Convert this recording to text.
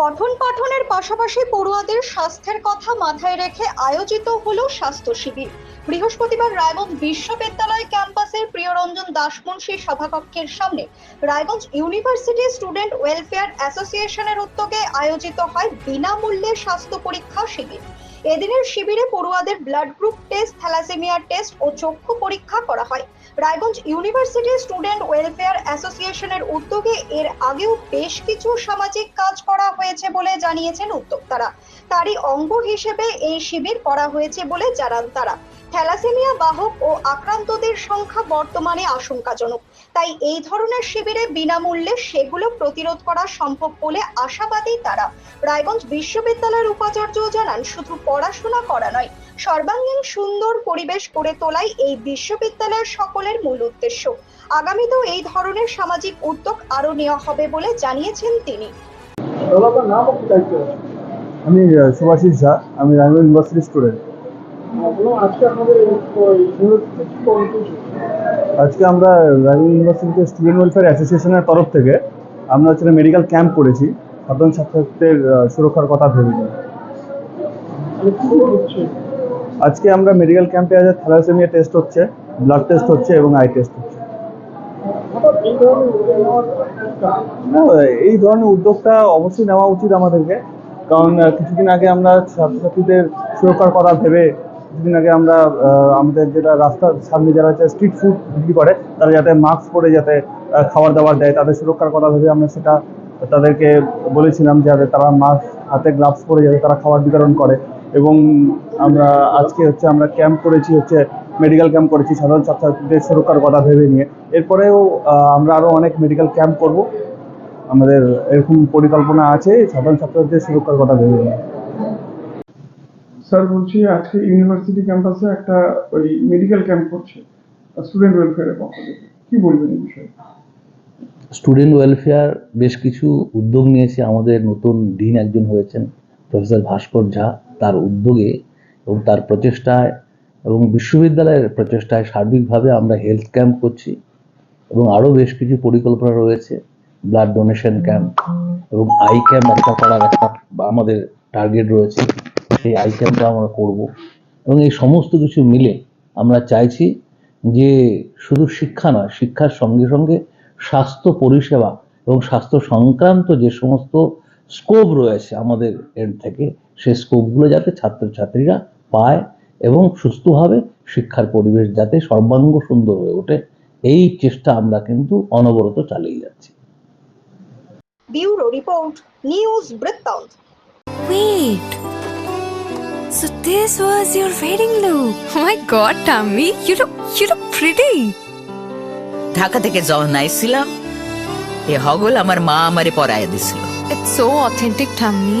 পঠন পাঠনের পাশাপাশি পড়ুয়াদের স্বাস্থ্যের কথা মাথায় রেখে আয়োজিত হলো স্বাস্থ্য শিবির। বৃহস্পতিবার রায়গঞ্জ বিশ্ববিদ্যালয় ক্যাম্পাসের প্রিয়রঞ্জন দাসমুন্সী সভাকক্ষের সামনে রায়গঞ্জ ইউনিভার্সিটি স্টুডেন্ট ওয়েলফেয়ার অ্যাসোসিয়েশনের উদ্যোগে আয়োজিত হয় বিনামূল্যে স্বাস্থ্য পরীক্ষা শিবির। এদিনের শিবিরে পড়ুয়াদের blood group test, thalassemia test ও চক্ষু পরীক্ষা করা হয়। রায়গঞ্জ ইউনিভার্সিটি স্টুডেন্ট ওয়েলফেয়ার অ্যাসোসিয়েশনের উদ্যোগে এর আগেও বেশ কিছু সামাজিক কাজ করা হয়েছে বলে জানিয়েছেন উদ্যোক্তারা। তারই অঙ্গ হিসেবে এই শিবির করা হয়েছে বলে জানান তারা। থ্যালাসেমিয়া বাহক ও আক্রান্তদের সংখ্যা বর্তমানে আশঙ্কাজনক। তাই এই ধরনের শিবিরে বিনামূল্যে সেগুলো প্রতিরোধ করা সম্ভব বলে আশাবাদী তারা। রায়গঞ্জ বিশ্ববিদ্যালয়ের উপাচার্য জানান, শুধু পড়াশোনা করা নয়, সর্বাঙ্গীন সুন্দর পরিবেশ করে তোলাই এই বিশ্ববিদ্যালয়ের সকলের মূল উদ্দেশ্য। আগামীতেও এই ধরনের সামাজিক উদ্যোগ আরও নেওয়া হবে বলে জানিয়েছেন তিনি। আমি সুভাষিস ঝা আমি রাজবাড়ি ইউনিভার্সিটি স্টুডেন্ট। আজকে আমরা রাজবাড়ি ইউনিভার্সিটিতে স্টুডেন্ট ওয়েলফেয়ার অ্যাসোসিয়েশনের তরফ থেকে আমরা হচ্ছে মেডিকেল ক্যাম্প করেছি। সাধারণ ছাত্রছাত্রীদের আহ, সুরক্ষার কথা ভেবে। আজকে আমরা মেডিকেল ক্যাম্পে আছে থ্যালাসেমিয়া টেস্ট হচ্ছে ব্লাড টেস্ট হচ্ছে এবং আই টেস্ট হচ্ছে হঠাৎ এই ধরনের উদ্যোগ নেওয়ার কারণ? না, এই ধরনের উদ্যোগটা অবশ্যই নেওয়া উচিত আমাদেরকে। কারণ কিছুদিন আগে আমরা ছাত্রছাত্রীদের সুরক্ষার কথা ভেবে কিছুদিন আগে আমরা আমাদের যেটা রাস্তার সামনে যারা স্ট্রিট ফুড বিক্রি করে, তারা যাতে মাস্ক পরে যাতে খাবার দাবার দেয়, তাদের সুরক্ষার কথা ভেবে আমরা সেটা তাদেরকে বলেছিলাম যাতে তারা মাস্ক হাতে গ্লাভস পরে যাতে তারা খাবার বিতরণ করে। এবং আমরা আজকে হচ্ছে আমরা ক্যাম্প করেছি হচ্ছে মেডিকেল ক্যাম্প করেছি সাধারণ ছাত্রছাত্রীদের সুরক্ষার কথা ভেবে নিয়ে। এরপরেও আমরা আরও অনেক মেডিকেল ক্যাম্প করব। আমাদের এরকম পরিকল্পনা আছে সাধারণ ছাত্রছাত্রীদের সুরক্ষার কথা ভেবে নিয়ে। স্যার বলছি আজকে ইউনিভার্সিটি ক্যাম্পাসে একটা ওই মেডিকেল ক্যাম্প করছে স্টুডেন্ট ওয়েলফেয়ারের পক্ষ থেকে। কি বলবেন এই বিষয়ে? স্টুডেন্ট ওয়েলফেয়ার বেশ কিছু উদ্যোগ নিয়েছে আমাদের নতুন ডিন একজন হয়েছেন প্রফেসর ভাস্কর ঝা। তার উদ্যোগে এবং তার প্রচেষ্টায় এবং বিশ্ববিদ্যালয়ের প্রচেষ্টায় সার্বিকভাবে আমরা হেলথ ক্যাম্প করছি এবং আরও বেশ কিছু পরিকল্পনা রয়েছে ব্লাড ডোনেশন ক্যাম্প এবং আই ক্যাম্প একটা করার একটা আমাদের টার্গেট রয়েছে, সেই আই ক্যাম্পটা আমরা করব এবং এই সমস্ত কিছু মিলে আমরা চাইছি যে শুধু শিক্ষা নয়, শিক্ষার সঙ্গে সঙ্গে স্বাস্থ্য পরিষেবা এবং স্বাস্থ্য সংক্রান্ত যে সমস্ত স্কোপ রয়েছে আমাদের এর থেকে সেই স্কোপগুলো যাতে ছাত্রছাত্রীরা পায় এবং সুস্থভাবে শিক্ষার পরিবেশ যাতে সর্বাঙ্গ সুন্দর হয়ে ওঠে এই চেষ্টা আমরা কিন্তু অনবরত চালিয়ে যাচ্ছি ব্যুরো রিপোর্ট নিউজ বৃত্তান্ত Wait. So this was your wedding look. Oh my god, Tammy, you look you look pretty. Dhaka থেকে যখন আইছিলাম এ হগল আমার মা আমারে পরায় দিছিল It's so authentic, Tammy.